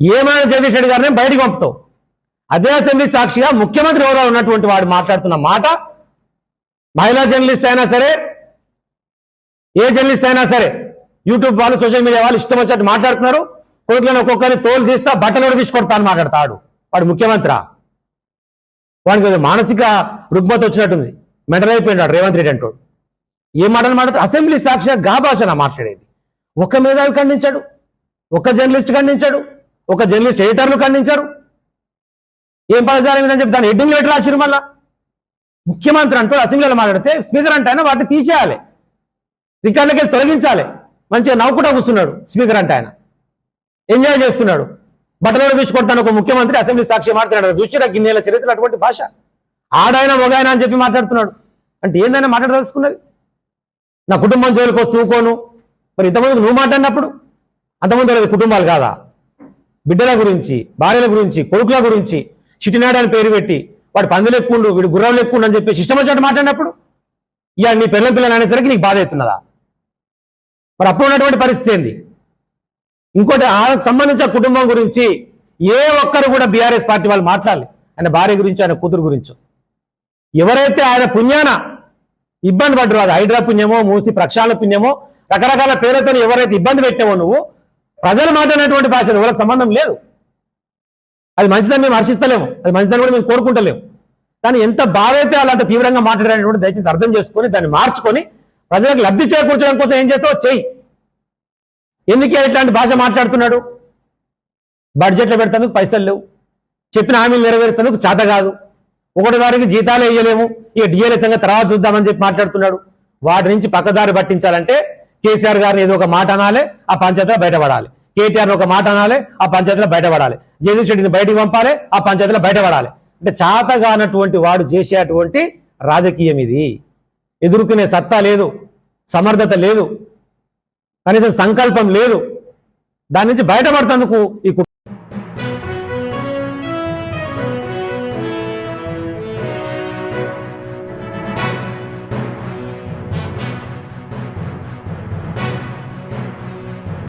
ఏమైనా జగదీష్ రెడ్డి గారిని బయటికి పంపుతావు? అదే అసెంబ్లీ సాక్షిగా ముఖ్యమంత్రి హోదా ఉన్నటువంటి వాడు మాట్లాడుతున్న మాట మహిళా జర్నలిస్ట్ అయినా సరే ఏ జర్నలిస్ట్ అయినా సరే యూట్యూబ్ వాళ్ళు సోషల్ మీడియా వాళ్ళు ఇష్టం వచ్చినట్టు మాట్లాడుతున్నారు. కొడుకులను ఒక్కొక్కరిని తోలు తీస్తా బట్టలు తీసుకొడతా అని మాట్లాడతాడు. వాడు ముఖ్యమంత్రి వాడికి మానసిక రుగ్మత వచ్చినట్టుంది. మెంటల్ అయిపోయినాడు రేవంత్ రెడ్డి అంటాడు ఏ మాటలు మాట్లాడు అసెంబ్లీ సాక్షిగా గా భాషన మాట్లాడేది? ఒక మేధావి ఖండించాడు. ఒక జర్నలిస్ట్ ఖండించాడు. ఒక జర్నలిస్ట్ ఎడిటర్లు ఖండించారు. ఏం పదజాలం ఇదని చెప్పి దాని హెడ్డింగ్ లెటర్ రాసిరు మళ్ళా. ముఖ్యమంత్రి అంటూ అసెంబ్లీలో మాట్లాడితే స్పీకర్ అంటే ఆయన వాటిని తీసేయాలి. రికార్డులకి వెళ్ళి తొలగించాలి. మంచిగా నవ్వుకుంటా కూర్చున్నాడు స్పీకర్ అంటే ఆయన. ఎంజాయ్ చేస్తున్నాడు. బట్టలు తీసుకొడతాను ఒక ముఖ్యమంత్రి అసెంబ్లీ సాక్షి మాట్లాడాడు. చూసిరా గిన్నెల చరిత్ర అటువంటి భాష? ఆడాయన మొగాయన అని చెప్పి మాట్లాడుతున్నాడు. అంటే ఏందైనా మాట్లాడదలుచుకున్నది? నా కుటుంబం జోలికి వస్తూ ఊకోను. మరి ఇంతమందికి నువ్వు మాట్లాడినప్పుడు? అంతమంది లేదు కుటుంబాలు కాదా? బిడ్డల గురించి భార్యల గురించి కొడుకుల గురించి చిటినాడు అని పేరు పెట్టి వాడు పందులు ఎక్కుండు వీడు గుర్రం ఎక్కుండు అని చెప్పి ఇష్టం వచ్చినట్టు మాట్లాడినప్పుడు ఇక నీ పిల్లల పిల్లలు అనేసరికి నీకు బాధ అవుతున్నదా? మరి అప్పుడు ఉన్నటువంటి పరిస్థితి ఏంది? ఇంకోటి ఆయనకు సంబంధించిన కుటుంబం గురించి ఏ ఒక్కరు కూడా బీఆర్ఎస్ పార్టీ వాళ్ళు మాట్లాడాలి. ఆయన భార్య గురించి ఆయన కూతురు గురించో. ఎవరైతే ఆయన పుణ్యాన ఇబ్బంది పడ్డారు అది హైడ్రా పుణ్యమో మూసి ప్రక్షాళన పుణ్యమో రకరకాల పేరుతో ఎవరైతే ఇబ్బంది పెట్టావో నువ్వు ప్రజలు మాట్లాడినటువంటి భాష అది వాళ్ళకి సంబంధం లేదు. అది మంచిదని మేము హర్షిస్తలేము. అది మంచిదని కూడా మేము కోరుకుంటలేము. కానీ ఎంత బాధైతే వాళ్ళు అంత తీవ్రంగా మాట్లాడేటువంటి దయచేసి అర్థం చేసుకొని దాన్ని మార్చుకొని ప్రజలకు లబ్ధి చేకూర్చడం కోసం ఏం చేస్తావు చెయ్యి. ఎందుకే ఇట్లాంటి భాష మాట్లాడుతున్నాడు? బడ్జెట్లో పెడతానికి పైసలు లేవు. చెప్పిన హామీలు నెరవేరుస్తానికి చేత కాదు. ఒకటి వారికి జీతాలు వేయలేము ఇక డిఎల్ఏ సంగతి తర్వాత చూద్దామని చెప్పి మాట్లాడుతున్నాడు. వాటి నుంచి పక్కదారి పట్టించాలంటే కేసీఆర్ గారిని ఏదో ఒక మాట అనాలి ఆ పంచాయతీలో బయటపడాలి. కేటీఆర్ ఒక మాట అనాలి ఆ పంచాయతీలో బయటపడాలి. జగదీష్ రెడ్డిని బయటికి పంపాలి ఆ పంచాయతీలో బయటపడాలి. అంటే చాతగానటువంటి వాడు చేసేటువంటి రాజకీయం ఇది. ఎదుర్కొనే సత్తా లేదు సమర్థత లేదు కనీసం సంకల్పం లేదు. దాని నుంచి బయటపడుతందుకు ఈ